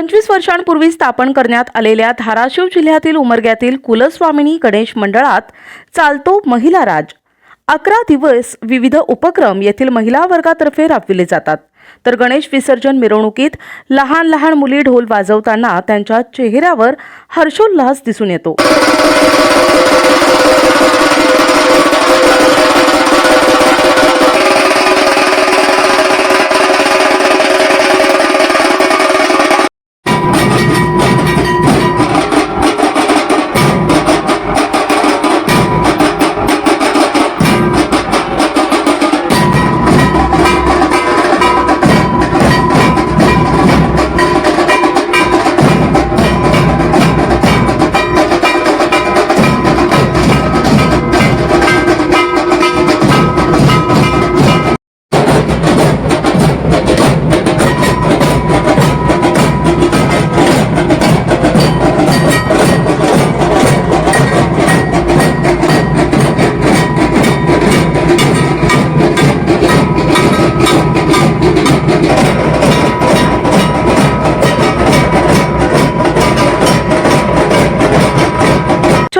पंचवीस वर्षांपूर्वी स्थापन करण्यात आलेल्या धाराशिव जिल्ह्यातील उमरग्यातील कुलस्वामिनी गणेश मंडळात चालतो महिला राज. अकरा दिवस विविध उपक्रम येथील महिला वर्गातर्फे राबविले जातात. तर गणेश विसर्जन मिरवणुकीत लहान लहान मुली ढोल वाजवताना त्यांच्या चेहऱ्यावर हर्षोल्लास दिसून येतो.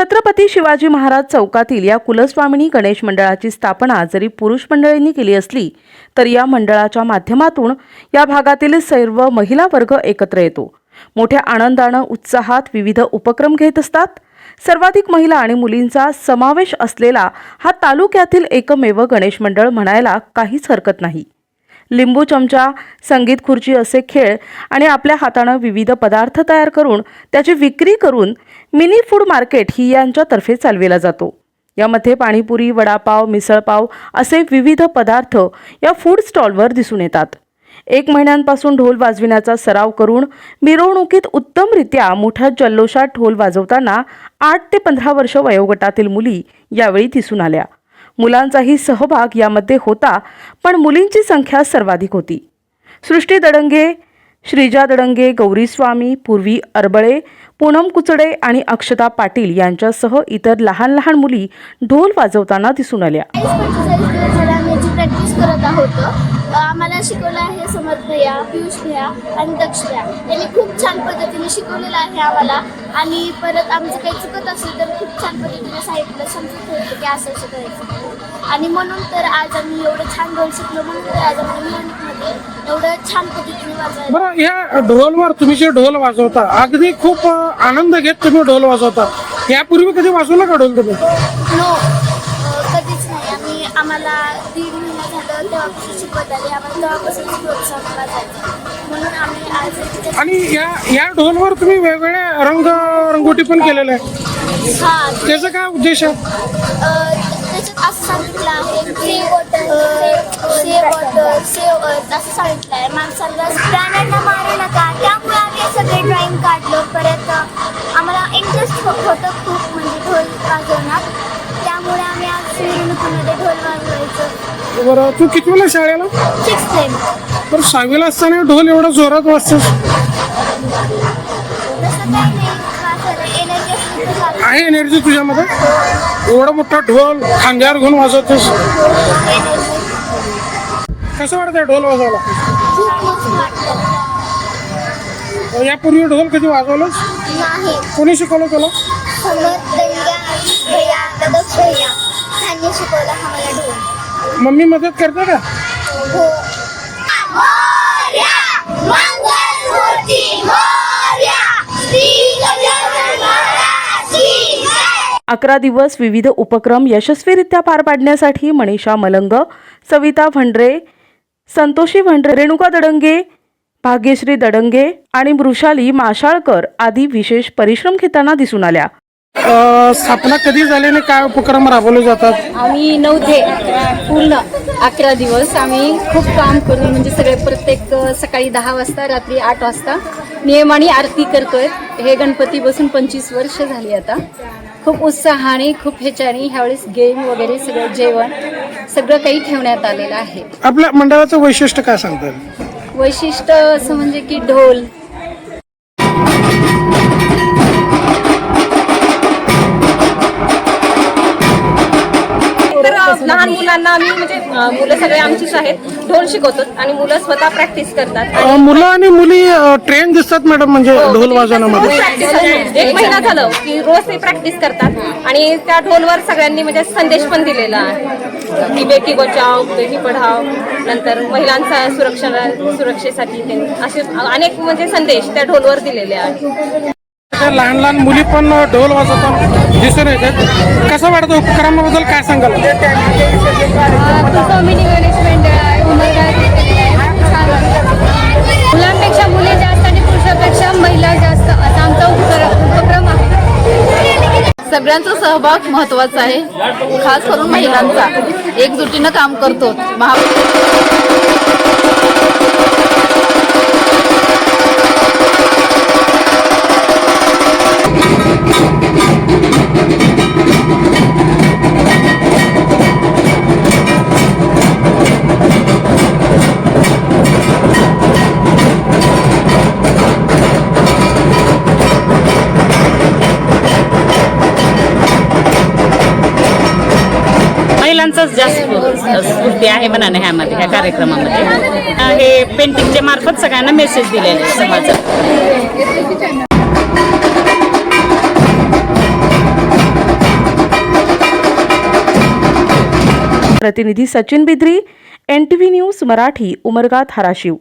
छत्रपती शिवाजी महाराज चौकातील या कुलस्वामिनी गणेश मंडळाची स्थापना जरी पुरुष मंडळींनी केली असली तर या मंडळाच्या माध्यमातून या भागातील सर्व महिला वर्ग एकत्र येतो. मोठ्या आनंदानं उत्साहात विविध उपक्रम घेत असतात. सर्वाधिक महिला आणि मुलींचा समावेश असलेला हा तालुक्यातील एकमेव गणेश मंडळ म्हणायला काहीच हरकत नाही. लिंबू चमचा संगीत खुर्ची असे खेळ आणि आपल्या हातानं विविध पदार्थ तयार करून त्याची विक्री करून मिनी फूड मार्केट ही यांच्यातर्फे चालविला जातो. यामध्ये पाणीपुरी वडापाव मिसळपाव असे विविध पदार्थ या फूड स्टॉलवर दिसून येतात. एक महिन्यांपासून ढोल वाजविण्याचा सराव करून मिरवणुकीत उत्तमरित्या मोठ्या जल्लोषात ढोल वाजवताना आठ ते पंधरा वर्ष वयोगटातील मुली यावेळी दिसून आल्या. मुलांचाही सहभाग यामध्ये होता पण मुलींची संख्या सर्वाधिक होती. सृष्टी दडंगे श्रीजा दडंगे गौरी स्वामी पूर्वी अरबळे पूनम कुचडे आणि अक्षता पाटील यांच्यासह इतर लहान लहान मुली ढोल वाजवताना दिसून आल्या. आम्ही आम्हाला शिकवलं आहे समर्थ भैया पियुष भैया आणि दक्ष भैया यांनी खूप छान पद्धतीने शिकवलेलं आहे आम्हाला. आणि परत आमचं काही चुकत असेल तर खूप छान पद्धतीने सांगितलं समजत होतं की असं असं करायचं. आणि म्हणून तर आज आम्ही एवढं छान ढोल शिकलो म्हणून तर आज आम्हाला मिरवणुकीमध्ये एवढं छान पद्धतीने वाजवायला बरं या ढोलवर तुम्ही जे ढोल वाजवता अगदी खूप आनंद घेत तुम्ही ढोल वाजवता. यापूर्वी कधी वाजवला का ढोल तुम्ही? नो कधीच नाही. आम्ही आम्हाला दीड तेव्हापासून शिकवत आले आम्हाला तेव्हापासून प्रोत्साहन वाजायचं म्हणून आम्ही आज आणि या या ढोलवर तुम्ही वेगवेगळे रंग रंगोटी पण केलेले आहे हा. त्याचा काय उद्देश आहे? त्याच्यात असं सांगितलं आहे की सेव वॉटर सेव अर्थ असं सांगितलं आहे. प्राण्यांना मारू नका. त्यामुळे आम्ही हे सगळे ड्रॉइंग काढलो. परत अ, आम्हाला इंटरेस्ट होतं खूप म्हणजे ढोल वाजवण्यात. त्यामुळे आम्ही आज मिरवणुकीमध्ये ढोल वाजवायचं. बरं तू किती वेळा शाळेला? सिक्स टाइम बरं सहावीला असताना ढोल एवढा जोरात वाजतेस? तसं काही नाही. एनर्जी असली तर चालेल. आहे एनर्जी तुझ्यामध्ये? एवढा मोठा ढोल खांद्यावर घेऊन वाजवतेस? कसं वाटतंय ढोल वाजवायला? खूप मस्त वाटतं यापूर्वी ढोल कधी वाजवलंस? नाही. कोणी शिकवलं तुला? समर्थ दैया भैया ददक्ष भैया त्यांनी शिकवलं आम्हाला ढोल. मम्मी मदत करते का? हो. अकरा दिवस विविध उपक्रम यशस्वीरित्या पार पाडण्यासाठी मनीषा मलंग सविता भंडरे संतोषी भंडरे रेणुका दडंगे भाग्यश्री दडंगे आणि मृषाली माशाळकर आदी विशेष परिश्रम घेताना दिसून आल्या. स्थापना कधी झाली आणि काय उपक्रम राबवले जातात? आम्ही नव्हते पूर्ण अकरा दिवस आम्ही खूप काम करून म्हणजे सगळे प्रत्येक सकाळी दहा वाजता रात्री आठ वाजता नियमाने आरती करतोय. हे गणपती बसून पंचवीस वर्ष झाली आता. खूप उत्साहाने खूप ह्याच्याने ह्यावेळेस गेम वगैरे सगळं जेवण सगळं काही ठेवण्यात आलेलं आहे. आपल्या मंडळाचं वैशिष्ट्य काय सांगतात वैशिष्ट्य असं म्हणजे की ढोल लहान मुलांना आम्ही म्हणजे अं, मुलं सगळे आमचीच आहेत. ढोल शिकवतो आणि मुलं स्वतः प्रॅक्टिस करतात. अ, मुलं आणि मुली ट्रेन दिसतात मॅडम म्हणजे ढोल वाजवण्यामध्ये. प्रॅक्टिस एक महिना झालं की रोज ते प्रॅक्टिस करतात. आणि त्या ढोलवर सगळ्यांनी म्हणजे संदेश पण दिलेला आहे. की बेटी बचाव बेटी पढाव नंतर महिलांचा सुरक्षा सुरक्षेसाठी ते असे अनेक म्हणजे संदेश त्या ढोलवर दिलेले आहेत. त्या लहान लहान मुली पण ढोल वाजवताना दिसून येतात. कसं वाटतं उपक्रमाबद्दल काय सांगाल. मुलांपेक्षा मुली जास्त आणि पुरुषापेक्षा महिला जास्त असा आमचा उपक्रम आहे. सगळ्यांचा सहभाग महत्त्वाचा आहे खास करून महिलांचा. एकजुटीनं काम करतो महा महिलांचाच जास्त स्फूर्ती आहे म्हणाने ह्यामध्ये ह्या कार्यक्रमामध्ये. हे पेंटिंगच्या मार्फत सगळ्यांना मेसेज दिलेले आहे समाजात. प्रतिनिधी Sachin Bidri N T V news Marathi Umarga Dharashiv.